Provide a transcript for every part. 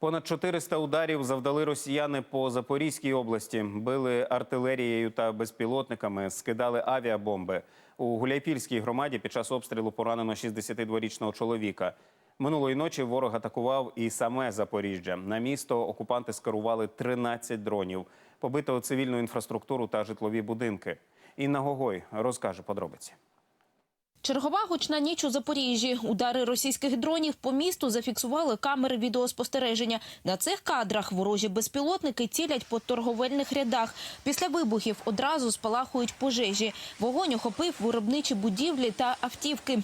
Понад 400 ударів завдали росіяни по Запорізькій області. Били артилерією та безпілотниками, скидали авіабомби. У Гуляйпільській громаді під час обстрілу поранено 62-річного чоловіка. Минулої ночі ворог атакував і саме Запоріжжя. На місто окупанти скерували 13 дронів. Побито цивільну інфраструктуру та житлові будинки. Інна Гогой розкаже подробиці. Чергова гучна ніч у Запоріжжі. Удари російських дронів по місту зафіксували камери відеоспостереження. На цих кадрах ворожі безпілотники цілять по торговельних рядах. Після вибухів одразу спалахують пожежі. Вогонь охопив виробничі будівлі та автівки.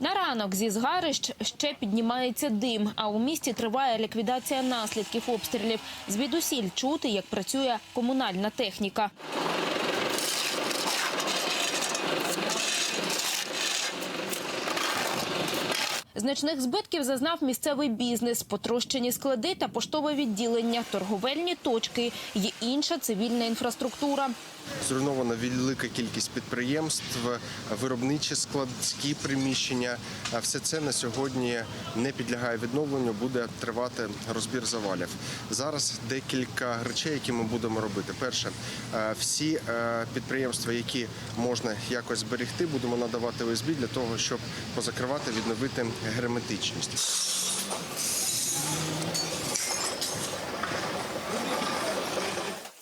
На ранок зі згарищ ще піднімається дим, а у місті триває ліквідація наслідків обстрілів. Звідусіль чути, як працює комунальна техніка. Значних збитків зазнав місцевий бізнес, потрощені склади та поштове відділення, торговельні точки є інша цивільна інфраструктура. Зруйнована велика кількість підприємств, виробничі складські приміщення. Все це на сьогодні не підлягає відновленню. Буде тривати розбір завалів. Зараз декілька речей, які ми будемо робити. Перше, е, всі е, підприємства, які можна якось зберегти, будемо надавати ОСБ для того, щоб позакривати, відновити герметичність.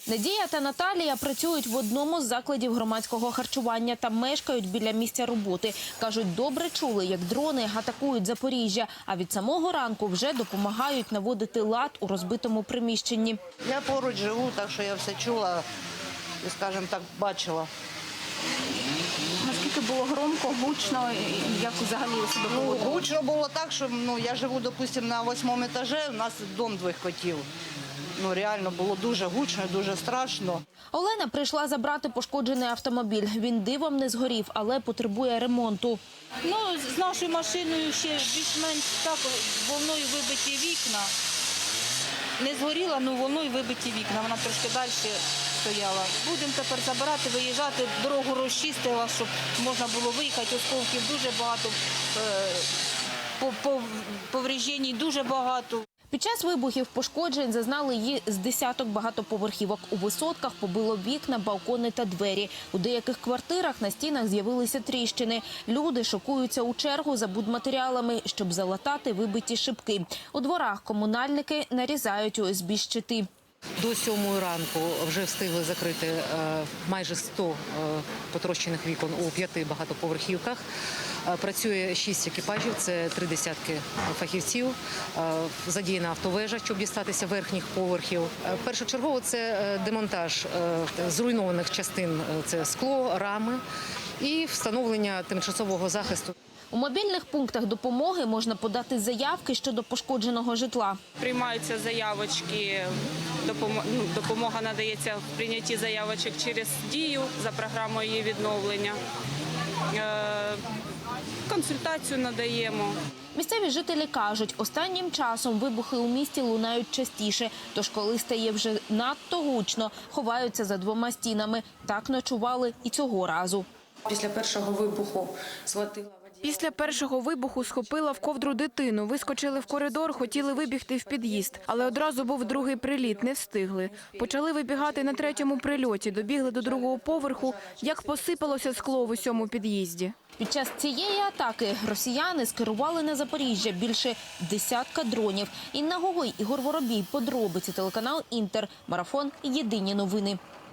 Надія та Наталія працюють в одному з закладів громадського харчування та мешкають біля місця роботи. кажуть, добре чули, як дрони атакують Запоріжжя. А від самого ранку вже допомагають наводити лад у розбитому приміщенні. Я поруч живу, так що я все чула і, скажімо так, бачила. Було громко, гучно, як взагалі ви себе Ну, поводили? гучно було так, що ну, я живу, допустимо, на восьмому етажі, у нас дом двох котів. Ну, реально було дуже гучно, дуже страшно. Олена прийшла забрати пошкоджений автомобіль. Він дивом не згорів, але потребує ремонту. Ну, з нашою машиною ще більш-менш так волною вибиті вікна. Не згоріла, ну волною вибиті вікна. Вона трошки далі стояла. Будемо тепер забирати, виїжджати, дорогу розчистила, щоб можна було виїхати. Осколків дуже багато, е, по- по- повреждень дуже багато. Під час вибухів пошкоджень зазнали її з десяток багатоповерхівок. У висотках побило вікна, балкони та двері. У деяких квартирах на стінах з'явилися тріщини. Люди шокуються у чергу за будматеріалами, щоб залатати вибиті шибки. У дворах комунальники нарізають ОСБ щити. До сьомої ранку вже встигли закрити е, майже 100 е, потрощених вікон у п'яти багатоповерхівках. Е, Працює шість екіпажів, це три десятки фахівців. Задіяна автовежа, щоб дістатися верхніх поверхів. Першочергово це демонтаж зруйнованих частин, це скло, рами і встановлення тимчасового захисту. У мобільних пунктах допомоги можна подати заявки щодо пошкодженого житла. приймаються заявочки. Ну, Допомога надається в прийнятті заявочок через дію за програмою її відновлення. Е, Консультацію надаємо. Місцеві жителі кажуть, останнім часом вибухи у місті лунають частіше. Тож, коли стає вже надто гучно, ховаються за двома стінами. Так ночували і цього разу. Після першого вибуху схватила. Після першого вибуху схопила в ковдру дитину. Вискочили в коридор, хотіли вибігти в під'їзд, але одразу був другий приліт. Не встигли. Почали вибігати на третьому прильоті. Добігли до другого поверху. Як посипалося скло в усьому під'їзді. Під час цієї атаки росіяни скерували на Запоріжжя більше десятка дронів. Інна Гогой, Ігор Воробій, подробиці телеканал Інтер, марафон. Єдині новини.